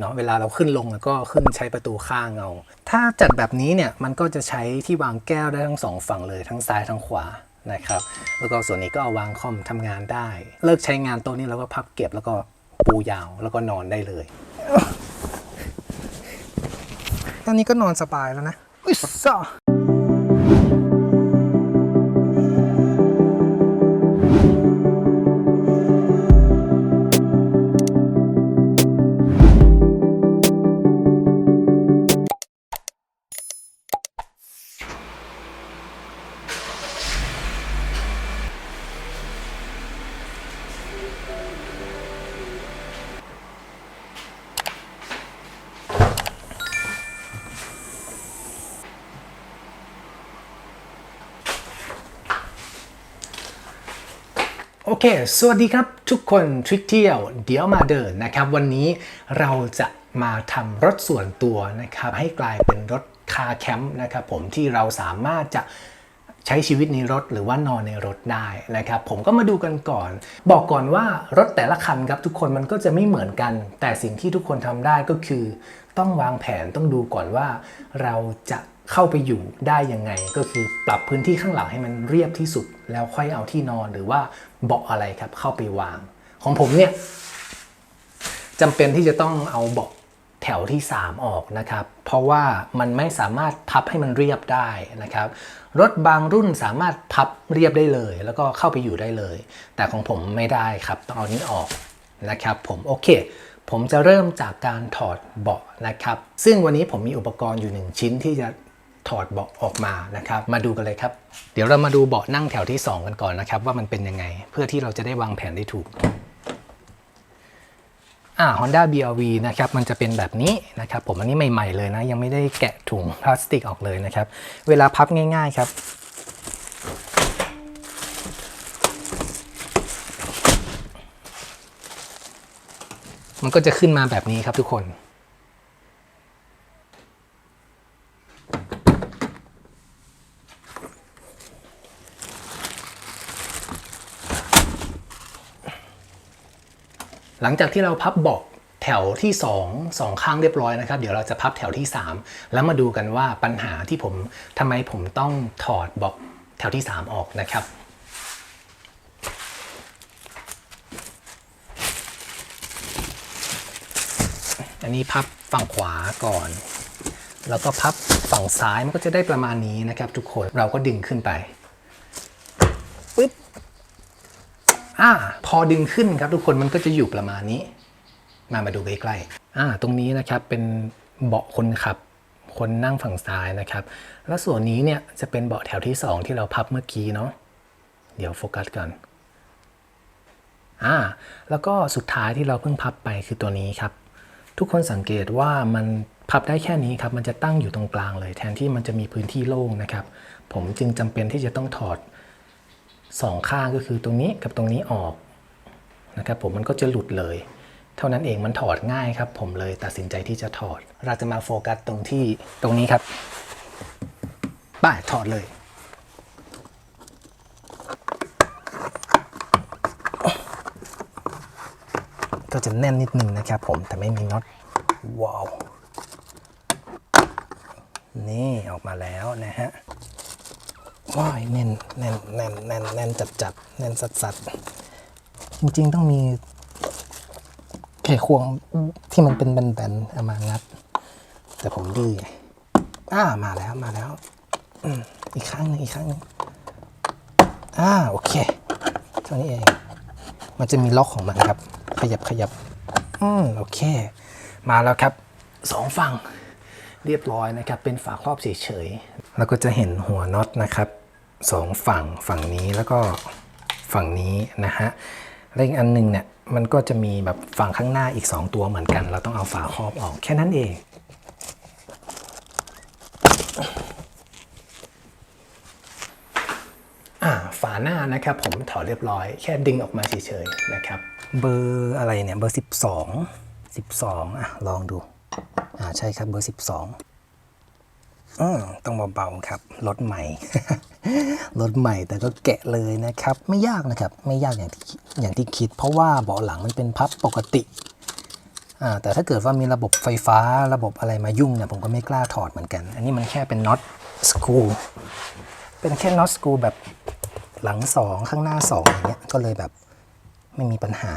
เนาะเวลาเราขึ้นลงแล้วก็ขึ้นใช้ประตูข้างเอา ถ้าจัดแบบนี้เนี่ยมันก็จะใช้ที่วางแก้วได้ทั้งสองฝั่งเลยทั้งซ้ายทั้งขวานะครับ แล้วก็ส่วนนี้ก็เอาวางคอมทำงานได้ เลิกใช้งานโต๊ะนี้แล้วก็พับเก็บแล้วก็ปูยาวแล้วก็นอนได้เลยตอนนี้ก็นอนสบายแล้วนะอุ้ยซ่า โอเค สวัสดีครับทุกคนทริคเที่ยว เดี๋ยวมาเดินนะครับ วันนี้เราจะมาทำรถส่วนตัวนะครับ ให้กลายเป็นรถคาแคมป์นะครับผมที่เราสามารถจะใช้ชีวิตในรถหรือว่านอนในรถได้นะครับ ผมก็มาดูกันก่อน บอกก่อนว่ารถแต่ละคันครับทุกคนมันก็จะไม่เหมือนกัน แต่สิ่งที่ทุกคนทำได้ก็คือ ต้องวางแผนต้องดูก่อนว่า เราจะ เข้าไปอยู่ได้ยังไง ก็คือปรับพื้นที่ข้างหลังให้มันเรียบที่สุด แล้วค่อยเอาที่นอนหรือว่าเบาะอะไรครับเข้าไปวาง ของผมเนี่ยจำเป็นที่จะต้องเอาเบาะแถวที่ 3 ออกนะครับ เพราะว่ามันไม่สามารถพับให้มันเรียบได้นะครับ รถบางรุ่นสามารถพับเรียบได้เลย แล้วก็เข้าไปอยู่ได้เลย แต่ของผมไม่ได้ครับต้องเอานี้ออกนะครับ ผมโอเค ผมจะเริ่มจากการถอดเบาะนะครับ ซึ่งวันนี้ผมมีอุปกรณ์อยู่หนึ่งชิ้นที่จะ อดเบาะออกมานะครับ มาดูกันเลยครับ เดี๋ยวเรามาดูเบาะนั่งแถวที่ 2 กันก่อนนะครับ ว่ามันเป็นยังไง เพื่อที่เราจะได้วางแผนได้ถูกอ่า Honda BRV นะครับ มันจะเป็นแบบนี้นะครับ ผมอันนี้ใหม่ ๆ เลยนะ ยังไม่ได้แกะถุงพลาสติกออกเลยนะครับ เวลาพับง่าย ๆ ครับมันก็จะขึ้นมาแบบนี้ครับทุกคน หลังจากที่เราพับบาะแถวที่2สองข้างเรียบร้อยนะครับ เดี๋ยวเราจะพับแถวที่ 3 แล้วมาดูกันว่าปัญหาที่ผมทำไมผมต้องถอดบาะแถวที่ 3 ออกนะครับอันนี้พับฝั่งขวาก่อน แล้วก็พับฝั่งซ้ายมันก็จะได้ประมาณนี้นะครับ ทุกคนเราก็ดึงขึ้นไปบ อ่าพอดึงขึ้นครับทุกคนมันก็จะอยู่ประมาณนี้ มามาดูใกล้ๆอ่าตรงนี้นะครับเป็นเบาะคนขับ คนนั่งฝั่งซ้ายนะครับ แล้วส่วนนี้เนี่ยจะเป็นเบาะแถวที่ 2 ที่เราพับเมื่อกี้เนาะเดี๋ยวโฟกัสกันอ่าแล้วก็สุดท้ายที่เราเพิ่งพับไปคือตัวนี้ครับ ทุกคนสังเกตว่ามันพับได้แค่นี้ครับ มันจะตั้งอยู่ตรงกลางเลย แทนที่มันจะมีพื้นที่โล่งนะครับ ผมจึงจำเป็นที่จะต้องถอด สองข้างก็คือตรงนี้กับตรงนี้ออกนะครับผมมันก็จะหลุดเลย เท่านั้นเองมันถอดง่ายครับ ผมเลยตัดสินใจที่จะถอด เราจะมาโฟกัสตรงที่ตรงนี้ครับป้ายถอดเลยก็จะแน่นนิดนึงนะครับผมแต่ไม่มีน็อตว้าวนี่ออกมาแล้วนะฮะ ว้ายแน่นแน่นแน่นแน่นแน่นจัดจัดแน่นสัดสัดจริงๆต้องมีไขควงที่มันเป็นแบนๆเอามางัด แต่ผมดื้อไงอ่ามาแล้วมาแล้วอีกครั้งหนึงอีกครั้งหนึงอ่าโอเคเท่านี้เอง มันจะมีล็อกของมันครับ ขยับขยับอืมโอเค มาแล้วครับสองฝั่งเรียบร้อยนะครับ เป็นฝาครอบเฉยๆแล้วก็จะเห็นหัวน็อตนะครับ สองฝั่งฝั่งนี้แล้วก็ฝั่งนี้นะฮะและอีกอันหนึงเนี่ยมันก็จะมีแบบฝั่งข้างหน้าอีก 2 ตัวเหมือนกัน เราต้องเอาฝาครอบออกแค่นั้นเองอ่าฝาหน้านะครับผมถอดเรียบร้อยแค่ดึงออกมาเฉยๆนะครับ เบอร์อะไรเนี่ยเบอร์ 12 12อะลองดูอ่าใช่ครับเบอร์ 12 อืมต้องเบาๆครับรถใหม่รถใหม่แต่ก็แกะเลยนะครับ ไม่ยากนะครับ ไม่ยากอย่างที่อย่างที่คิด เพราะว่าเบาะหลังมันเป็นพับปกติอ่าแต่ถ้าเกิดว่ามีระบบไฟฟ้าระบบอะไรมายุ่งเนี่ยผมก็ไม่กล้าถอดเหมือนกัน อันนี้มันแค่เป็นน็อตสกรูเป็นแค่น็อตสกรูแบบหลังสองข้างหน้าสองอย่างเงี้ยก็เลยแบบไม่มีปัญหา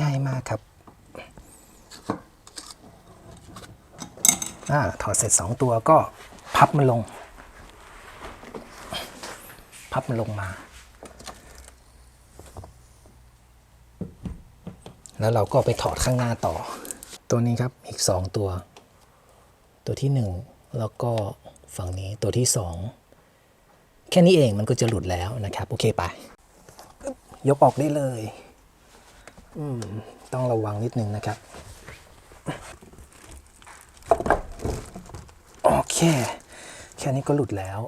ง่ายมากครับ อ่าถอดเสร็จ 2 ตัวก็พับมันลง พับมันลงมา แล้วเราก็ไปถอดข้างหน้าต่อ ตัวนี้ครับอีก 2 ตัว ตัวที่ 1 แล้วก็ฝั่งนี้ตัวที่ 2 แค่นี้เองมันก็จะหลุดแล้วนะครับ โอเคไป ยกออกได้เลย อืม ต้องระวังนิดนึงนะครับ โอเคแค่นี้ก็หลุดแล้ว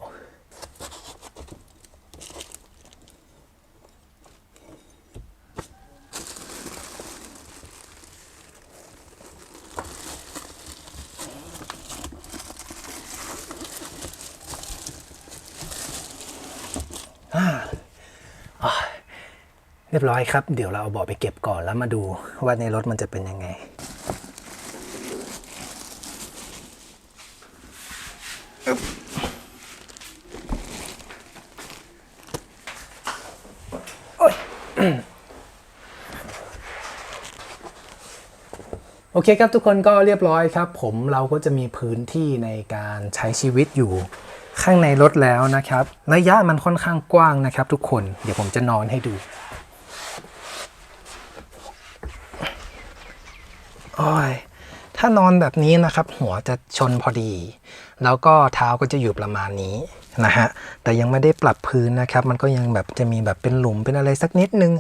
เรียบร้อยครับ เดี๋ยวเราเอาเบาะไปเก็บก่อนแล้วมาดูว่าในรถมันจะเป็นยังไง โอเคครับทุกคนก็เรียบร้อยครับ ผมเราก็จะมีพื้นที่ในการใช้ชีวิตอยู่ข้างในรถแล้วนะครับ ระยะมันค่อนข้างกว้างนะครับ ทุกคนเดี๋ยวผมจะนอนให้ดูโอ้ยถ้านอนแบบนี้นะครับ หัวจะชนพอดี แล้วก็เท้าก็จะอยู่ประมาณนี้ นะฮะแต่ยังไม่ได้ปรับพื้นนะครับ มันก็ยังแบบจะมีแบบเป็นหลุมเป็นอะไรสักนิดนึง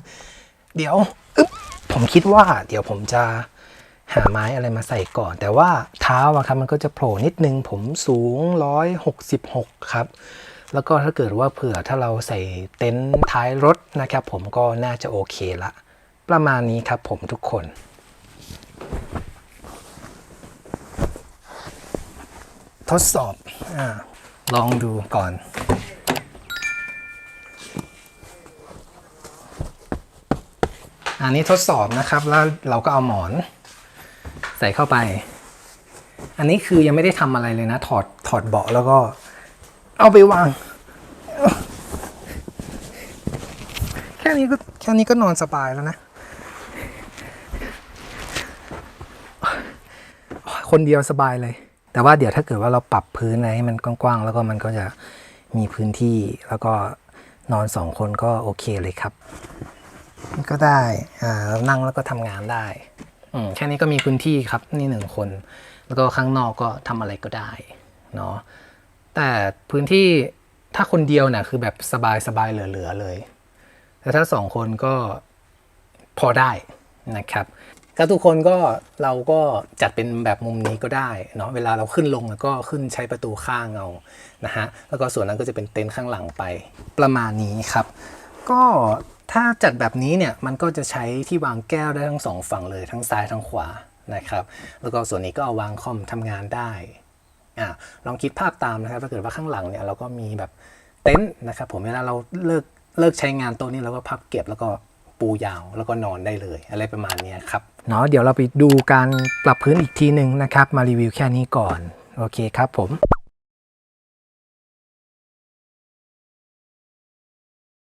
เดี๋ยวอึ๊บผมคิดว่า เดี๋ยวผมจะหาไม้อะไรมาใส่ก่อน แต่ว่าเท้าอะครับมันก็จะโผล่นิดนึง ผมสูง 166 ครับ แล้วก็ถ้าเกิดว่าเผื่อถ้าเราใส่เต็นท์ท้ายรถนะครับ ผมก็น่าจะโอเคละ ประมาณนี้ครับผมทุกคนทดสอบอ่า ลองดูก่อน อันนี้ทดสอบนะครับแล้วเราก็เอาหมอน ใส่เข้าไป อันนี้คือยังไม่ได้ทำอะไรเลยนะ ถอดถอดเบาะแล้วก็ เอาไปวาง แค่นี้ก็แค่นี้ก็นอนสบายแล้วนะ คนเดียวสบายเลย แต่ว่าเดี๋ยวถ้าเกิดว่าเราปรับพื้นอะไรให้มันกว้างๆ แล้วก็มันก็จะมีพื้นที่แล้วก็นอนสองคนก็โอเคเลยครับ ก็ได้อ่าเรานั่งแล้วก็ทำงานได้อืมแค่นี้ก็มีพื้นที่ครับนี่หนึ่งคน แล้วก็ข้างนอกก็ทำอะไรก็ได้เนาะแต่พื้นที่ถ้าคนเดียวเนี่ยคือแบบสบายสบายๆเหลือๆเลย แต่ถ้าสองคนก็พอได้นะครับ ก็ทุกคนก็เราก็จัดเป็นแบบมุมนี้ก็ได้เนาะเวลาเราขึ้นลงแล้วก็ขึ้นใช้ประตูข้างเอานะฮะแล้วก็ส่วนนั้นก็จะเป็นเต็นท์ข้างหลังไปประมาณนี้ครับ ก็ถ้าจัดแบบนี้เนี่ยมันก็จะใช้ที่วางแก้วได้ทั้งสองฝั่งเลยทั้งซ้ายทั้งขวานะครับ แล้วก็ส่วนนี้ก็เอาวางคอมทำงานได้อะลองคิดภาพตามนะครับถ้าเกิดว่าข้างหลังเนี่ยเราก็มีแบบเต็นท์นะครับผมเวลาเราเลิกเลิกใช้งานโต๊ะนี้เราก็พับเก็บแล้วก็ ปูยาวแล้วก็นอนได้เลย อะไรประมาณนี้ครับเนาะเดี๋ยวเราไปดูการปรับพื้นอีกทีหนึ่งนะครับ มารีวิวแค่นี้ก่อน โอเคครับผม